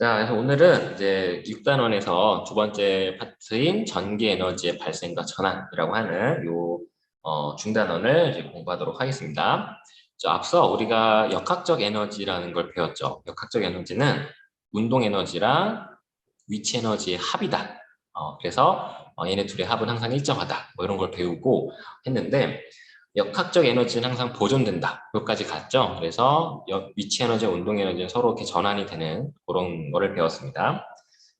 자, 그래서 오늘은 이제 6단원에서 두 번째 파트인 전기 에너지의 발생과 전환이라고 하는 요 어, 중단원을 이제 공부하도록 하겠습니다. 자, 앞서 우리가 역학적 에너지라는 걸 배웠죠. 역학적 에너지는 운동 에너지랑 위치 에너지의 합이다. 어, 그래서 어, 얘네 둘의 합은 항상 일정하다. 뭐 이런 걸 배우고 했는데 역학적 에너지는 항상 보존된다. 여기까지 갔죠. 그래서 역, 위치 에너지와 운동 에너지는 서로 이렇게 전환이 되는 그런 거를 배웠습니다.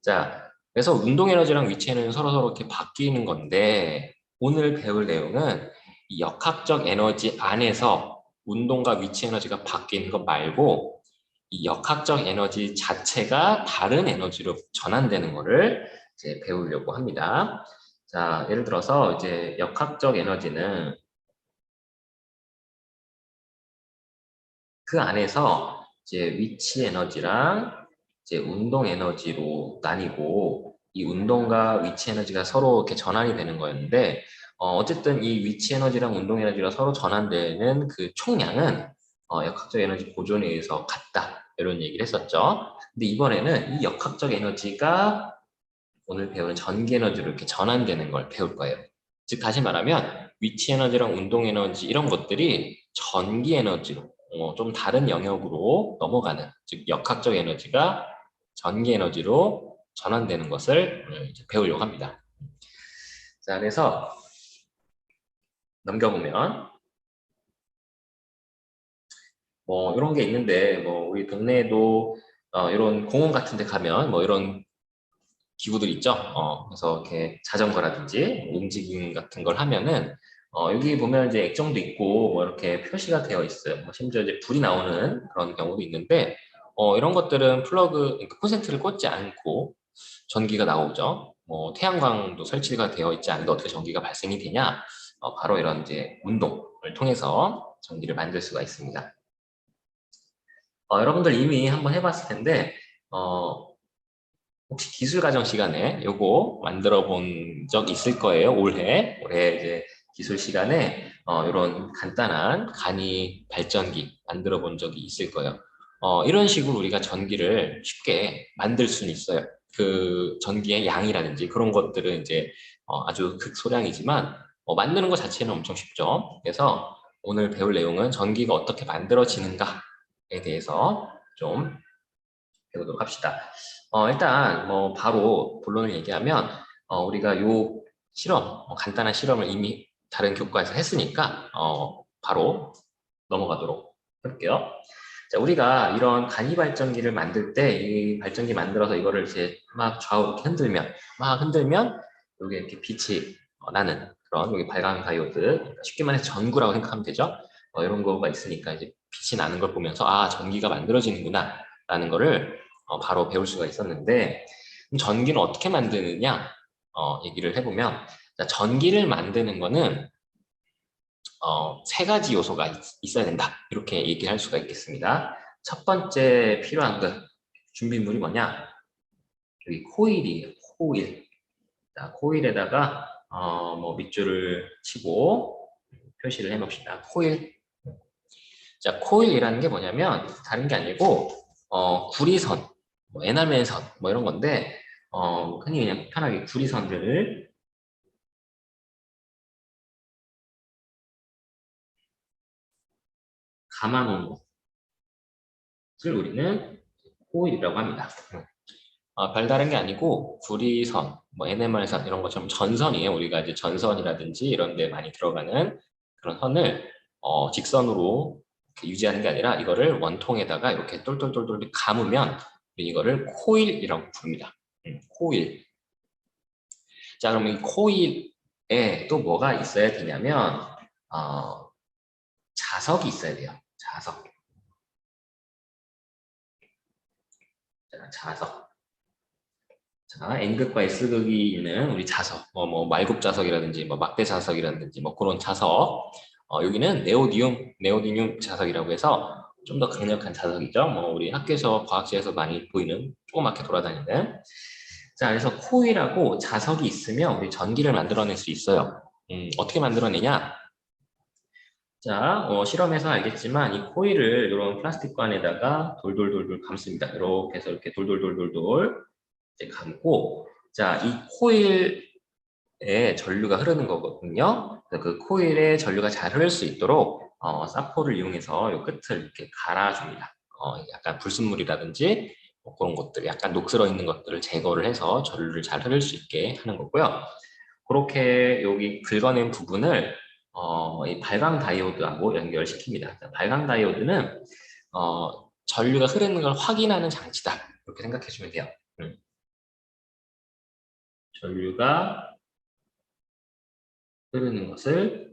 자, 그래서 운동 에너지랑 위치 에너지는 서로 서로 이렇게 바뀌는 건데 오늘 배울 내용은 이 역학적 에너지 안에서 운동과 위치 에너지가 바뀌는 것 말고 이 역학적 에너지 자체가 다른 에너지로 전환되는 거를 이제 배우려고 합니다. 자, 예를 들어서 이제 역학적 에너지는 그 안에서 이제 위치 에너지랑 이제 운동 에너지로 나뉘고 이 운동과 위치 에너지가 서로 이렇게 전환이 되는 거였는데 어, 어쨌든 이 위치 에너지랑 운동 에너지가 서로 전환되는 그 총량은 어, 역학적 에너지 보존에 의해서 같다 이런 얘기를 했었죠. 근데 이번에는 이 역학적 에너지가 오늘 배우는 전기 에너지로 이렇게 전환되는 걸 배울 거예요. 즉 다시 말하면 위치 에너지랑 운동 에너지 이런 것들이 전기 에너지로 어, 좀 다른 영역으로 넘어가는 즉 역학적 에너지가 전기 에너지로 전환되는 것을 배우려고 합니다. 자, 그래서 넘겨보면 뭐 이런 게 있는데 뭐 우리 동네에도 어, 이런 공원 같은 데 가면 뭐 이런 기구들 있죠. 어, 그래서 이렇게 자전거라든지 움직임 같은 걸 하면은 어, 여기 보면 이제 액정도 있고 뭐 이렇게 표시가 되어 있어요. 뭐 심지어 이제 불이 나오는 그런 경우도 있는데 어, 이런 것들은 플러그 그러니까 콘센트를 꽂지 않고 전기가 나오죠. 뭐 태양광도 설치가 되어 있지 않은데 어떻게 전기가 발생이 되냐? 어, 바로 이런 이제 운동을 통해서 전기를 만들 수가 있습니다. 어, 여러분들 이미 한번 해봤을 텐데 어, 혹시 기술 과정 시간에 요거 만들어 본 적 있을 거예요. 올해 올해 이제 기술 시간에 어, 이런 간단한 간이 발전기 만들어 본 적이 있을 거예요. 어, 이런 식으로 우리가 전기를 쉽게 만들 수는 있어요. 그 전기의 양이라든지 그런 것들은 이제 어, 아주 극소량이지만 어, 만드는 것 자체는 엄청 쉽죠. 그래서 오늘 배울 내용은 전기가 어떻게 만들어지는가에 대해서 좀 배우도록 합시다. 어, 일단 뭐 바로 본론을 얘기하면 어, 우리가 요 실험, 어, 간단한 실험을 이미 다른 교과에서 했으니까 어, 바로 넘어가도록 해볼게요. 자, 우리가 이런 간이 발전기를 만들 때 이 발전기 만들어서 이거를 이제 막 좌우로 이렇게 흔들면 막 흔들면 여기 이렇게 빛이 어, 나는 그런 여기 발광 다이오드 쉽게 말해서 전구라고 생각하면 되죠. 어, 이런 거가 있으니까 이제 빛이 나는 걸 보면서 아 전기가 만들어지는구나 라는 거를 어, 바로 배울 수가 있었는데 전기는 어떻게 만드느냐 어, 얘기를 해보면 자, 전기를 만드는 거는 어, 세 가지 요소가 있, 어야 된다. 이렇게 얘기할 수가 있겠습니다. 첫 번째 필요한 것, 준비물이 뭐냐? 여기 코일이에요. 코일. 자, 코일에다가 어, 뭐 밑줄을 치고 표시를 해봅시다. 코일. 자, 코일이라는 게 뭐냐면 다른 게 아니고 어, 구리선, 뭐 에나멜선 뭐 이런 건데 어, 흔히 그냥 편하게 구리선들을 감아놓은 것을 우리는 코일이라고 합니다. 어, 별다른 게 아니고 구리선, 뭐 NMR선 이런 것처럼 전선이에요. 우리가 이제 전선이라든지 이런 데 많이 들어가는 그런 선을 어, 직선으로 유지하는 게 아니라 이거를 원통에다가 이렇게 똘똘똘똘 감으면 이거를 코일이라고 부릅니다. 음, 코일. 자, 그럼 이 코일에 또 뭐가 있어야 되냐면 어, 자석이 있어야 돼요. 자석. 자, 자석. 자, N극과 S극이 있는 우리 자석, 뭐, 뭐, 말굽 자석이라든지, 뭐, 막대 자석이라든지, 뭐, 그런 자석. 어, 여기는 네오디움, 네오디듐 자석이라고 해서 좀 더 강력한 자석이죠. 뭐, 우리 학교에서, 과학실에서 많이 보이는 조그맣게 돌아다니는. 자, 그래서 코일하고 자석이 있으면 우리 전기를 만들어낼 수 있어요. 음, 어떻게 만들어내냐? 자, 어, 실험에서 알겠지만 이 코일을 이런 플라스틱 관에다가 돌돌돌돌 감습니다. 이렇게 해서 이렇게 돌돌돌돌돌 이제 감고 자, 이 코일에 전류가 흐르는 거거든요. 그 코일에 전류가 잘 흐를 수 있도록 어, 사포를 이용해서 이 끝을 이렇게 갈아줍니다. 어, 약간 불순물이라든지 뭐 그런 것들, 약간 녹슬어 있는 것들을 제거를 해서 전류를 잘 흐를 수 있게 하는 거고요. 그렇게 여기 긁어낸 부분을 어, 이 발광 다이오드하고 연결시킵니다. 자, 발광 다이오드는 어, 전류가 흐르는 걸 확인하는 장치다. 이렇게 생각해 주면 돼요. 음. 전류가 흐르는 것을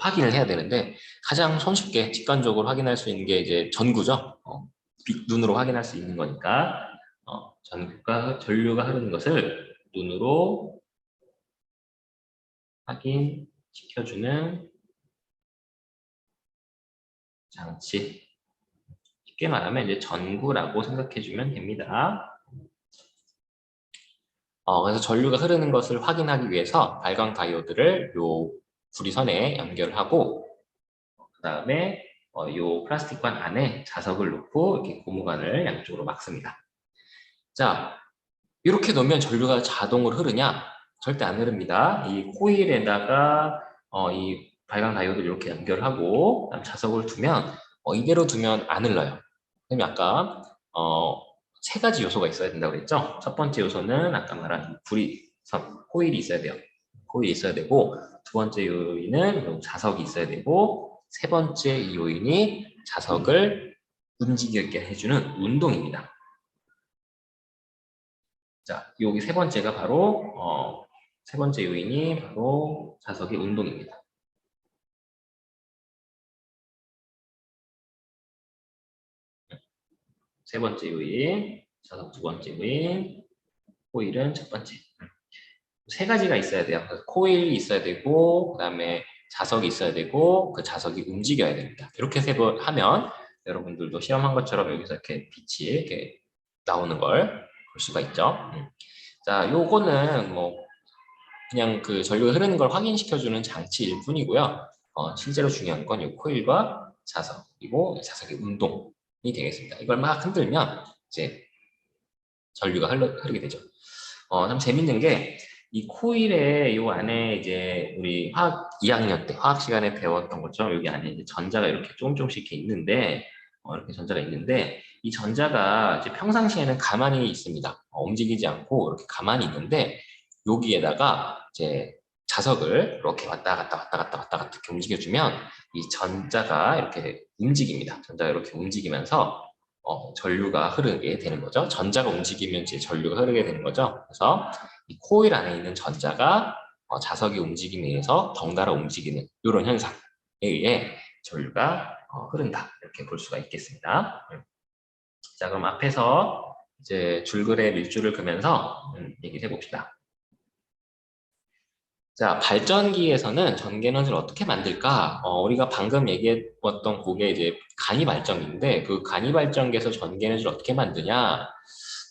확인을 해야 되는데 가장 손쉽게 직관적으로 확인할 수 있는 게 이제 전구죠. 어, 빛, 눈으로 확인할 수 있는 거니까 어, 전구가 전류가 흐르는 것을 눈으로 확인시켜주는 장치. 쉽게 말하면 이제 전구라고 생각해주면 됩니다. 어, 그래서 전류가 흐르는 것을 확인하기 위해서 발광 다이오드를 요 구리선에 연결하고 그 다음에 어, 요 플라스틱관 안에 자석을 놓고 이렇게 고무관을 양쪽으로 막습니다. 자, 이렇게 놓으면 전류가 자동으로 흐르냐? 절대 안 흐릅니다. 이 코일에다가 어, 이 발광 다이오드를 이렇게 연결하고 자석을 두면 어, 이대로 두면 안 흘러요. 그럼 아까 어, 세 가지 요소가 있어야 된다고 그랬죠? 첫 번째 요소는 아까 말한 구리선, 코일이 있어야 돼요. 코일이 있어야 되고 두 번째 요인은 자석이 있어야 되고 세 번째 요인이 자석을 움직이게 해주는 운동입니다. 자, 여기 세 번째가 바로 어, 세 번째 요인이 바로 자석의 운동입니다. 세 번째 요인, 자석 두 번째 요인, 코일은 첫 번째. 세 가지가 있어야 돼요. 코일이 있어야 되고, 그 다음에 자석이 있어야 되고, 그 자석이 움직여야 됩니다. 이렇게 세 번 하면 여러분들도 시험한 것처럼 여기서 이렇게 빛이 이렇게 나오는 걸 볼 수가 있죠. 음. 자, 요거는 뭐 그냥 그 전류가 흐르는 걸 확인시켜주는 장치일 뿐이고요. 어, 실제로 중요한 건 이 코일과 자석 그리고 자석의 운동이 되겠습니다. 이걸 막 흔들면 이제 전류가 흘러, 흐르게 되죠. 어, 참 재밌는 게 이 코일의 요 안에 이제 우리 화학 2학년 때 화학 시간에 배웠던 것처럼 여기 안에 이제 전자가 이렇게 조금 조금씩 이렇게 있는데 어, 이렇게 전자가 있는데 이 전자가 이제 평상시에는 가만히 있습니다. 어, 움직이지 않고 이렇게 가만히 있는데 여기에다가 이제 자석을 이렇게 왔다 갔다 왔다 갔다 왔다 갔다 이렇게 움직여주면 이 전자가 이렇게 움직입니다. 전자가 이렇게 움직이면서 어, 전류가 흐르게 되는 거죠. 전자가 움직이면 이제 전류가 흐르게 되는 거죠. 그래서 이 코일 안에 있는 전자가 어, 자석의 움직임에 의해서 덩달아 움직이는 이런 현상에 의해 전류가 어, 흐른다 이렇게 볼 수가 있겠습니다. 음. 자 그럼 앞에서 이제 줄글의 밀줄을 그면서 음, 얘기를 해봅시다. 자 발전기에서는 전기 에너지를 어떻게 만들까? 어, 우리가 방금 얘기했던 그게 이제 간이 발전기인데 그 간이 발전기에서 전기 에너지를 어떻게 만드냐?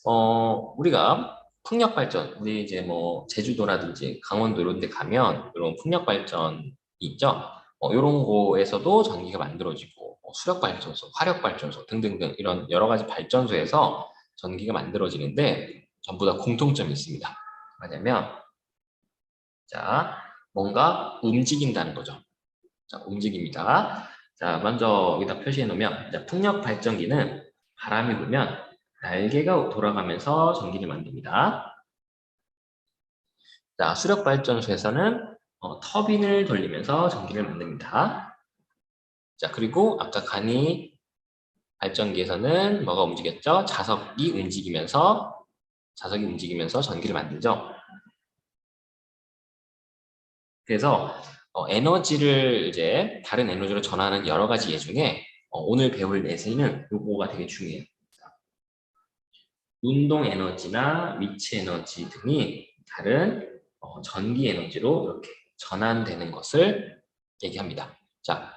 어 우리가 풍력 발전 우리 이제 뭐 제주도라든지 강원도 이런 데 가면 이런 풍력 발전이 있죠. 어, 이런 거에서도 전기가 만들어지고 뭐 수력 발전소, 화력 발전소 등등등 이런 여러 가지 발전소에서 전기가 만들어지는데 전부 다 공통점이 있습니다. 뭐냐면 자 뭔가 움직인다는 거죠. 자 움직입니다. 자 먼저 여기다 표시해 놓으면 자, 풍력 발전기는 바람이 불면 날개가 돌아가면서 전기를 만듭니다. 자 수력 발전소에서는 어, 터빈을 돌리면서 전기를 만듭니다. 자, 그리고 아까 간이 발전기에서는 뭐가 움직였죠? 자석이 움직이면서 자석이 움직이면서 전기를 만들죠. 그래서 어, 에너지를 이제 다른 에너지로 전하는 여러 가지 예 중에 어, 오늘 배울 내세는 요거가 되게 중요해요. 운동 에너지나 위치 에너지 등이 다른 어, 전기 에너지로 이렇게 전환되는 것을 얘기합니다. 자,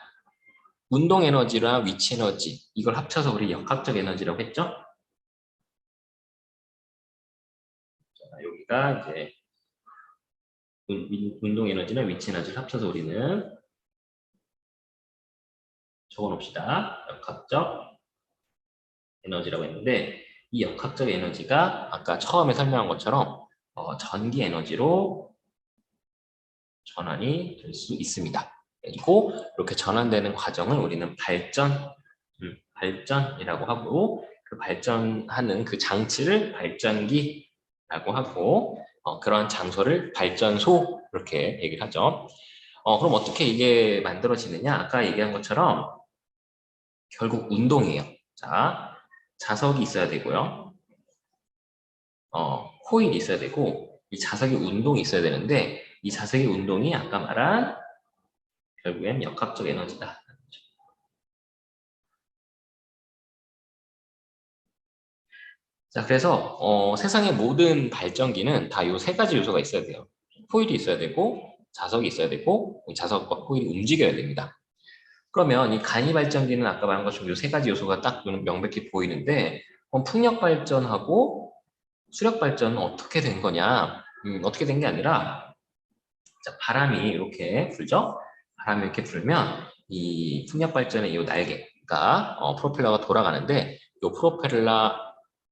운동 에너지랑 위치 에너지 이걸 합쳐서 우리 역학적 에너지라고 했죠? 자, 여기가 이제 운- 운동 에너지나 위치 에너지를 합쳐서 우리는 적어 놓읍시다. 역학적 에너지라고 했는데 이 역학적 에너지가 아까 처음에 설명한 것처럼 어, 전기 에너지로 전환이 될 수 있습니다. 그리고 이렇게 전환되는 과정을 우리는 발전, 음, 발전이라고 하고 그 발전하는 그 장치를 발전기라고 하고 어, 그런 장소를 발전소 이렇게 얘기를 하죠. 어, 그럼 어떻게 이게 만들어지느냐? 아까 얘기한 것처럼 결국 운동이에요. 자, 자석이 있어야 되고요. 어, 코일이 있어야 되고 이 자석의 운동이 있어야 되는데 이 자석의 운동이 아까 말한 결국엔 역학적 에너지다. 자, 그래서 어, 세상의 모든 발전기는 다이세 가지 요소가 있어야 돼요. 코일이 있어야 되고 자석이 있어야 되고 이 자석과 코일이 움직여야 됩니다. 그러면 이 간이 발전기는 아까 말한 것처럼 이세 가지 요소가 딱 명백히 보이는데 그럼 풍력 발전하고 수력 발전은 어떻게 된 거냐? 음, 어떻게 된 게 아니라 자, 바람이 이렇게 불죠? 바람이 이렇게 불면 이 풍력 발전의 이 날개가 어, 프로펠러가 돌아가는데 이 프로펠러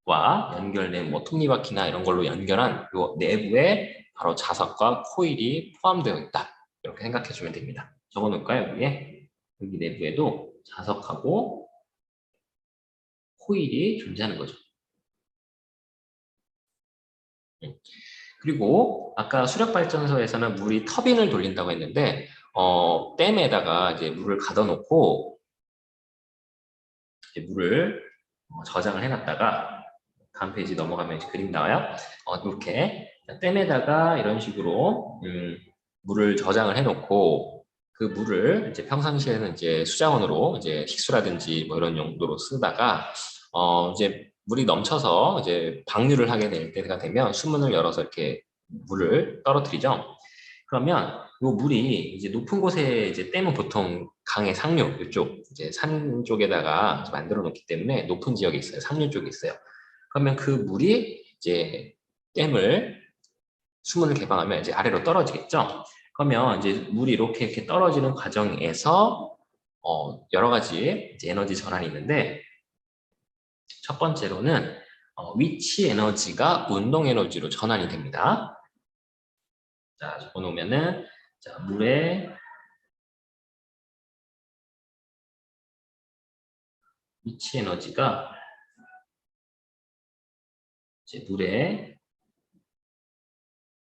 와 연결된 뭐 톱니바퀴나 이런 걸로 연결한 이 내부에 바로 자석과 코일이 포함되어 있다. 이렇게 생각해 주면 됩니다. 적어 놓을까요? 여기에? 여기 내부에도 자석하고 코일이 존재하는 거죠. 음. 그리고 아까 수력발전소에서는 물이 터빈을 돌린다고 했는데 어, 댐에다가 이제 물을 가둬놓고 이제 물을 어, 저장을 해놨다가 다음 페이지 넘어가면 이제 그림 나와요. 어, 이렇게 댐에다가 이런 식으로 음, 물을 저장을 해놓고 그 물을 이제 평상시에는 이제 수자원으로 이제 식수라든지 뭐 이런 용도로 쓰다가 어 이제 물이 넘쳐서 이제 방류를 하게 될 때가 되면 수문을 열어서 이렇게 물을 떨어뜨리죠. 그러면 이 물이 이제 높은 곳에 이제 댐은 보통 강의 상류 이쪽 이제 산 쪽에다가 만들어 놓기 때문에 높은 지역에 있어요. 상류 쪽에 있어요. 그러면 그 물이 이제 댐을 수문을 개방하면 이제 아래로 떨어지겠죠. 그러면 이제 물이 이렇게 이렇게 떨어지는 과정에서 어, 여러 가지 에너지 전환이 있는데 첫 번째로는 어, 위치 에너지가 운동 에너지로 전환이 됩니다. 자, 적어놓으면은 자, 물의 위치 에너지가 이제 물의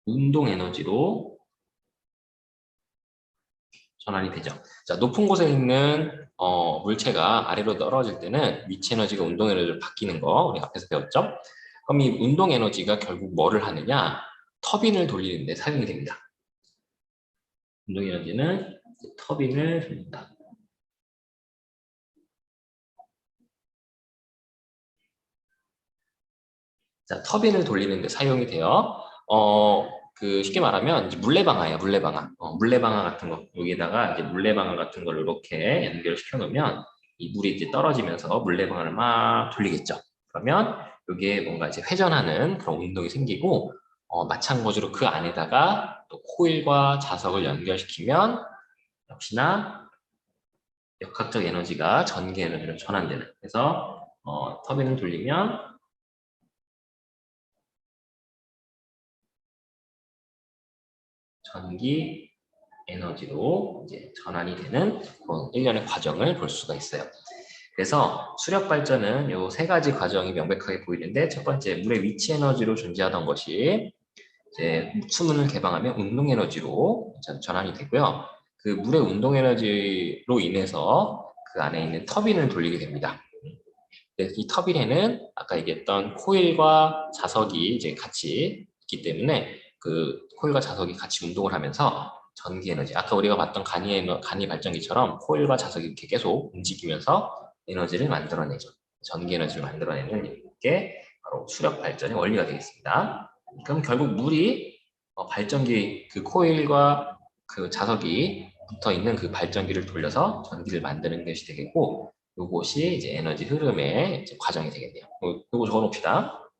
운동 에너지로 전환이 되죠. 자, 높은 곳에 있는 어, 물체가 아래로 떨어질 때는 위치 에너지가 운동 에너지로 바뀌는 거 우리 앞에서 배웠죠. 그럼 이 운동 에너지가 결국 뭐를 하느냐? 터빈을 돌리는 데 사용이 됩니다. 운동 에너지는 터빈을 돌린다. 자, 터빈을 돌리는 데 사용이 돼요. 어, 그 쉽게 말하면 물레방아예요, 물레방아. 어, 물레방아 같은 거 여기다가 이제 물레방아 같은 걸 이렇게 연결시켜 놓으면 이 물이 이제 떨어지면서 물레방아를 막 돌리겠죠. 그러면 여기에 뭔가 이제 회전하는 그런 운동이 생기고 어, 마찬가지로 그 안에다가 또 코일과 자석을 연결시키면 역시나 역학적 에너지가 전기 에너지로 전환되는. 그래서 어, 터빈을 돌리면 전기 에너지로 이제 전환이 되는 그런 일련의 과정을 볼 수가 있어요. 그래서 수력 발전은 이 세 가지 과정이 명백하게 보이는데 첫 번째 물의 위치 에너지로 존재하던 것이 이제 수문을 개방하면 운동 에너지로 전환이 되고요. 그 물의 운동 에너지로 인해서 그 안에 있는 터빈을 돌리게 됩니다. 이 터빈에는 아까 얘기했던 코일과 자석이 이제 같이 있기 때문에 그 코일과 자석이 같이 운동을 하면서 전기 에너지 아까 우리가 봤던 간이, 에너, 간이 발전기처럼 코일과 자석이 이렇게 계속 움직이면서 에너지를 만들어내죠. 전기 에너지를 만들어내는 게 바로 수력 발전의 원리가 되겠습니다. 그럼 결국 물이 어, 발전기 그 코일과 그 자석이 붙어 있는 그 발전기를 돌려서 전기를 만드는 것이 되겠고 이것이 이제 에너지 흐름의 이제 과정이 되겠네요. 이거 적어놓읍시다.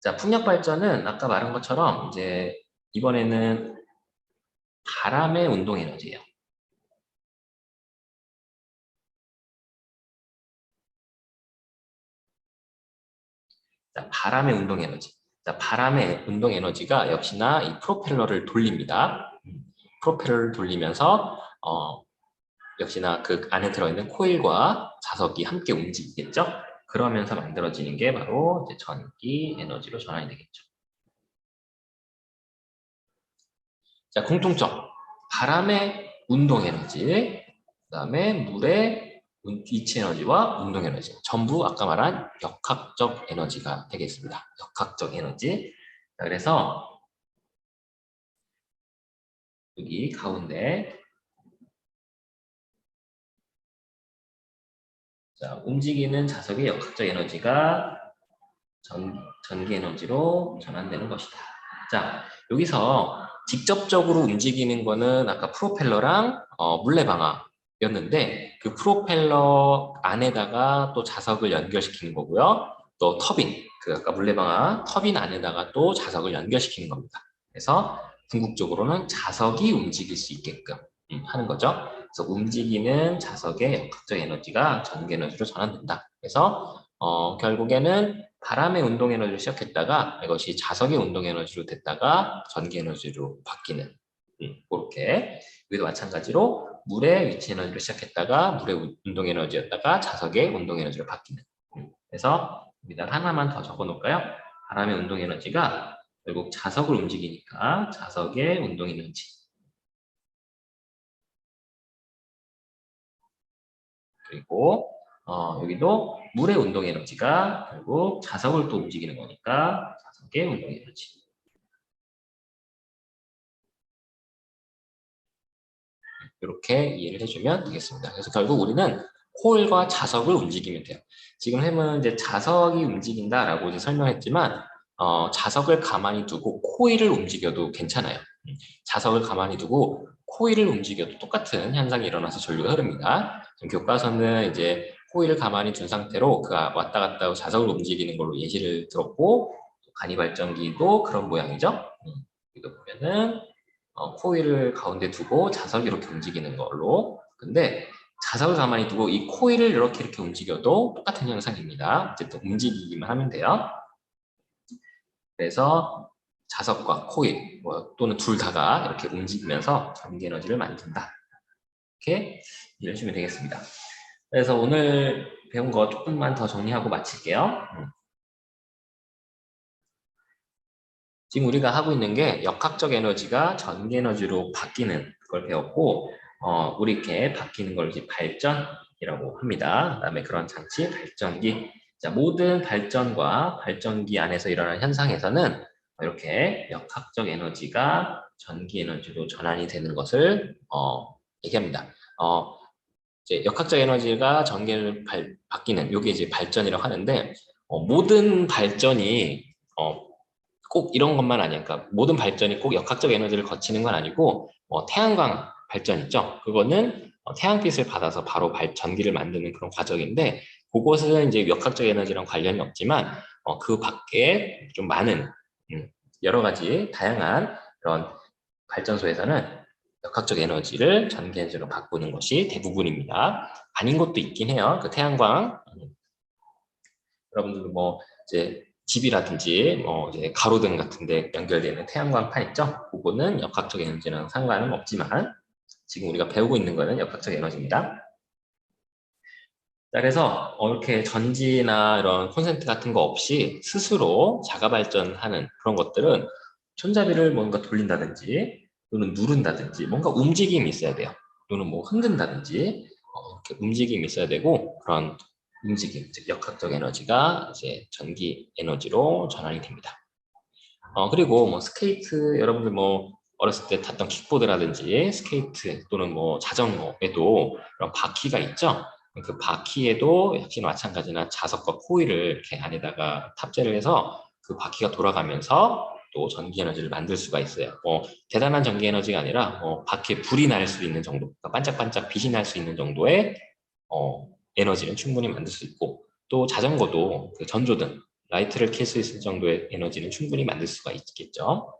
자, 풍력 발전은 아까 말한 것처럼 이제 이번에는 바람의 운동 에너지예요. 자, 바람의 운동 에너지. 자, 바람의 운동 에너지가 역시나 이 프로펠러를 돌립니다. 프로펠러를 돌리면서 어, 역시나 그 안에 들어있는 코일과 자석이 함께 움직이겠죠. 그러면서 만들어지는 게 바로 이제 전기 에너지로 전환이 되겠죠. 자, 공통점. 바람의 운동 에너지, 그 다음에 물의 위치 에너지와 운동 에너지. 전부 아까 말한 역학적 에너지가 되겠습니다. 역학적 에너지. 자, 그래서 여기 가운데 자, 움직이는 자석의 역학적 에너지가 전, 전기 에너지로 전환되는 것이다. 자, 여기서 직접적으로 움직이는 거는 아까 프로펠러랑 어, 물레방아였는데 그 프로펠러 안에다가 또 자석을 연결시키는 거고요. 또 터빈, 그 아까 물레방아 터빈 안에다가 또 자석을 연결시키는 겁니다. 그래서 궁극적으로는 자석이 움직일 수 있게끔 음, 하는 거죠. 그래서 움직이는 자석의 역학적 에너지가 전기 에너지로 전환된다. 그래서 어, 결국에는 바람의 운동 에너지를 시작했다가 이것이 자석의 운동 에너지로 됐다가 전기 에너지로 바뀌는 음, 그렇게 여기도 마찬가지로 물의 위치 에너지로 시작했다가 물의 운동 에너지였다가 자석의 운동 에너지로 바뀌는 음, 그래서 여기다 하나만 더 적어 놓을까요? 바람의 운동 에너지가 결국 자석을 움직이니까 자석의 운동 에너지 그리고 어, 여기도 물의 운동 에너지가 결국 자석을 또 움직이는 거니까 자석의 운동 에너지. 이렇게 이해를 해주면 되겠습니다. 그래서 결국 우리는 코일과 자석을 움직이면 돼요. 지금 햄은 이제 자석이 움직인다라고 설명했지만 어, 자석을 가만히 두고 코일을 움직여도 괜찮아요. 음, 자석을 가만히 두고 코일을 움직여도 똑같은 현상이 일어나서 전류가 흐릅니다. 교과서는 이제 코일을 가만히 둔 상태로 그 왔다 갔다 하고 자석을 움직이는 걸로 예시를 들었고 간이 발전기도 그런 모양이죠. 음, 여기도 보면은 어, 코일을 가운데 두고 자석이 이렇게 움직이는 걸로 근데 자석을 가만히 두고 이 코일을 이렇게 이렇게 움직여도 똑같은 현상입니다. 어쨌든 움직이기만 하면 돼요. 그래서 자석과 코일 뭐, 또는 둘 다가 이렇게 움직이면서 전기 에너지를 만든다. 이렇게 이해해 주면 되겠습니다. 그래서 오늘 배운 거 조금만 더 정리하고 마칠게요. 음. 지금 우리가 하고 있는 게 역학적 에너지가 전기 에너지로 바뀌는 걸 배웠고 어, 우리 이렇게 바뀌는 걸 이제 발전이라고 합니다. 그다음에 그런 장치 발전기. 자, 모든 발전과 발전기 안에서 일어나는 현상에서는 이렇게 역학적 에너지가 전기 에너지로 전환이 되는 것을 어, 얘기합니다. 어, 이제 역학적 에너지가 전기를 발, 바뀌는 이게 이제 발전이라고 하는데 어, 모든 발전이 어, 꼭 이런 것만 아니야. 그러니까 모든 발전이 꼭 역학적 에너지를 거치는 건 아니고 어, 태양광 발전 있죠. 그거는 어, 태양빛을 받아서 바로 발, 전기를 만드는 그런 과정인데 그것은 이제 역학적 에너지랑 관련이 없지만 어, 그 밖에 좀 많은 음, 여러 가지 다양한 그런 발전소에서는 역학적 에너지를 전기 에너지로 바꾸는 것이 대부분입니다. 아닌 것도 있긴 해요. 그 태양광 여러분들도 뭐 이제 집이라든지 뭐 이제 가로등 같은데 연결되는 태양광판 있죠? 그거는 역학적 에너지랑 상관은 없지만 지금 우리가 배우고 있는 거는 역학적 에너지입니다. 자, 그래서 이렇게 전지나 이런 콘센트 같은 거 없이 스스로 자가 발전하는 그런 것들은 손잡이를 뭔가 돌린다든지 또는 누른다든지 뭔가 움직임이 있어야 돼요. 또는 뭐 흔든다든지 어, 이렇게 움직임이 있어야 되고 그런 움직임, 즉 역학적 에너지가 이제 전기 에너지로 전환이 됩니다. 어, 그리고 뭐 스케이트 여러분들 뭐 어렸을 때 탔던 킥보드라든지 스케이트 또는 뭐 자전거에도 그런 바퀴가 있죠. 그 바퀴에도 역시 마찬가지나 자석과 코일을 이렇게 안에다가 탑재를 해서 그 바퀴가 돌아가면서 또 전기 에너지를 만들 수가 있어요. 뭐 대단한 전기 에너지가 아니라 뭐 밖에 불이 날 수 있는 정도, 그러니까 반짝반짝 빛이 날 수 있는 정도의 어, 에너지는 충분히 만들 수 있고 또 자전거도 그 전조등 라이트를 켤 수 있을 정도의 에너지는 충분히 만들 수가 있겠죠.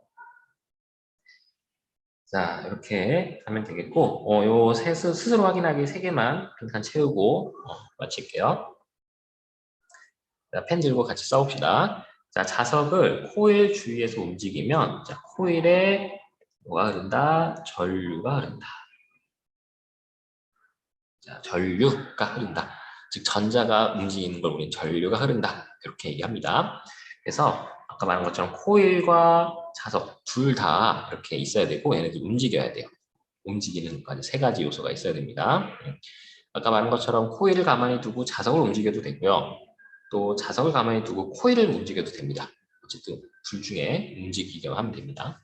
자, 이렇게 하면 되겠고, 어, 요 세, 스- 스스로 확인하기 세 개만 일단 채우고 어, 마칠게요. 자, 펜 들고 같이 써봅시다. 자, 자석을 코일 주위에서 움직이면, 자, 코일에 뭐가 흐른다? 전류가 흐른다. 자, 전류가 흐른다. 즉, 전자가 움직이는 걸 우리는 전류가 흐른다. 이렇게 얘기합니다. 그래서 아까 말한 것처럼 코일과 자석 둘 다 이렇게 있어야 되고 얘네들 움직여야 돼요. 움직이는 까지 세 가지 요소가 있어야 됩니다. 음. 아까 말한 것처럼 코일을 가만히 두고 자석을 움직여도 되고요. 또 자석을 가만히 두고 코일을 움직여도 됩니다. 어쨌든 둘 중에 움직이게만 하면 됩니다.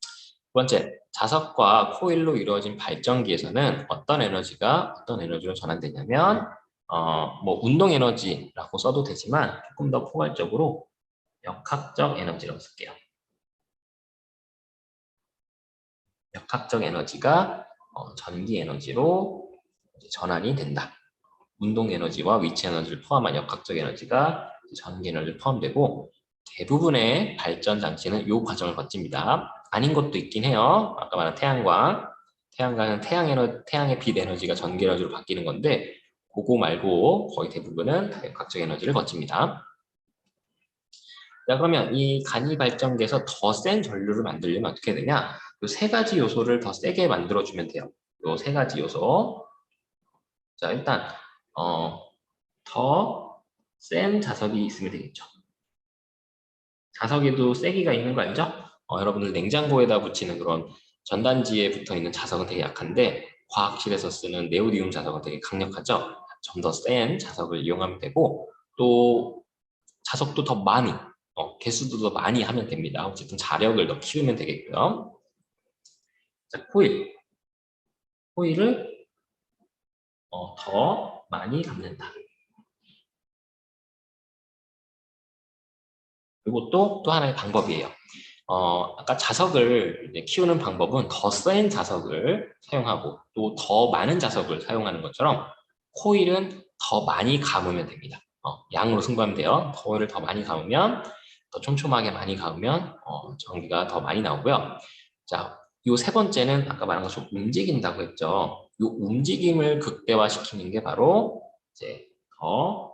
두 번째, 자석과 코일로 이루어진 발전기에서는 어떤 에너지가 어떤 에너지로 전환되냐면 어, 뭐 운동 에너지라고 써도 되지만 조금 더 포괄적으로 역학적 에너지라고 쓸게요. 역학적 에너지가 어, 전기 에너지로 전환이 된다. 운동 에너지와 위치 에너지를 포함한 역학적 에너지가 전기 에너지를 포함되고 대부분의 발전 장치는 이 과정을 거칩니다. 아닌 것도 있긴 해요. 아까 말한 태양광, 태양광은 태양 에너, 태양의 빛 에너지가 전기 에너지로 바뀌는 건데 그거 말고 거의 대부분은 다 역학적 에너지를 거칩니다. 자 그러면 이 간이 발전기에서 더 센 전류를 만들려면 어떻게 되냐? 이 세 가지 요소를 더 세게 만들어주면 돼요. 이 세 가지 요소. 자 일단 어, 더 센 자석이 있으면 되겠죠. 자석에도 세기가 있는 거 알죠? 어, 여러분들 냉장고에다 붙이는 그런 전단지에 붙어 있는 자석은 되게 약한데 과학실에서 쓰는 네오디움 자석은 되게 강력하죠. 좀 더 센 자석을 이용하면 되고 또 자석도 더 많이 어, 개수도 더 많이 하면 됩니다. 어쨌든 자력을 더 키우면 되겠고요. 자, 코일. 코일을 어, 더 많이 감는다. 그리고 또, 또 하나의 방법이에요. 어, 아까 자석을 키우는 방법은 더 센 자석을 사용하고 또 더 많은 자석을 사용하는 것처럼 코일은 더 많이 감으면 됩니다. 어, 양으로 승부하면 돼요. 코일을 더 많이 감으면 더 촘촘하게 많이 감으면 어, 전기가 더 많이 나오고요. 자, 요 세 번째는 아까 말한 것처럼 움직인다고 했죠. 요 움직임을 극대화시키는 게 바로 이제 더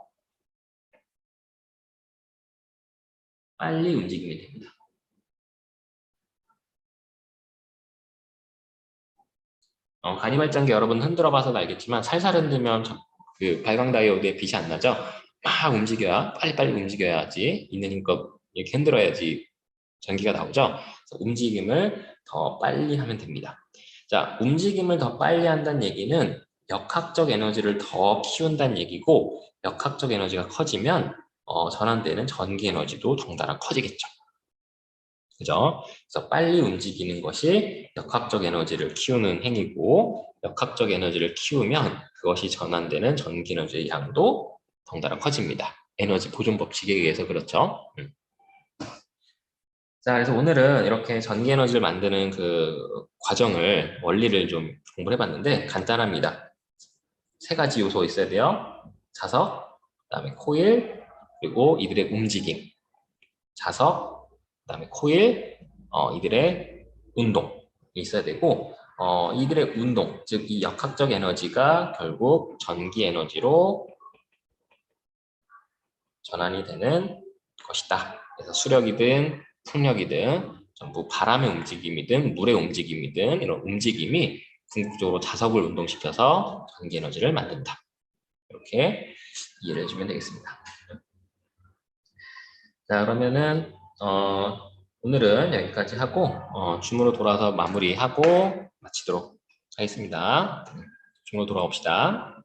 빨리 움직임이 됩니다. 어, 간이발전기 여러분 흔들어 봐서 알겠지만 살살 흔들면 저- 그 발광 다이오드에 빛이 안 나죠? 막 움직여야 빨리빨리 움직여야지 있는 힘껏 이렇게 흔들어야지 전기가 나오죠? 움직임을 더 빨리 하면 됩니다. 자, 움직임을 더 빨리 한다는 얘기는 역학적 에너지를 더 키운다는 얘기고 역학적 에너지가 커지면 어, 전환되는 전기 에너지도 덩달아 커지겠죠. 그죠? 그래서 빨리 움직이는 것이 역학적 에너지를 키우는 행위고 역학적 에너지를 키우면 그것이 전환되는 전기 에너지의 양도 덩달아 커집니다. 에너지 보존 법칙에 의해서 그렇죠. 음. 자, 그래서 오늘은 이렇게 전기 에너지를 만드는 그 과정을 원리를 좀 공부를 해봤는데 간단합니다. 세 가지 요소 있어야 돼요. 자석, 그 다음에 코일, 그리고 이들의 움직임. 자석, 그 다음에 코일, 어, 이들의 운동이 있어야 되고 어, 이들의 운동, 즉 이 역학적 에너지가 결국 전기 에너지로 전환이 되는 것이다. 그래서 수력이든 풍력이든 전부 바람의 움직임이든 물의 움직임이든 이런 움직임이 궁극적으로 자석을 운동시켜서 전기 에너지를 만든다. 이렇게 이해를 해주면 되겠습니다. 자 그러면은 어, 오늘은 여기까지 하고 어, 줌으로 돌아서 마무리하고 마치도록 하겠습니다. 줌으로 돌아옵시다.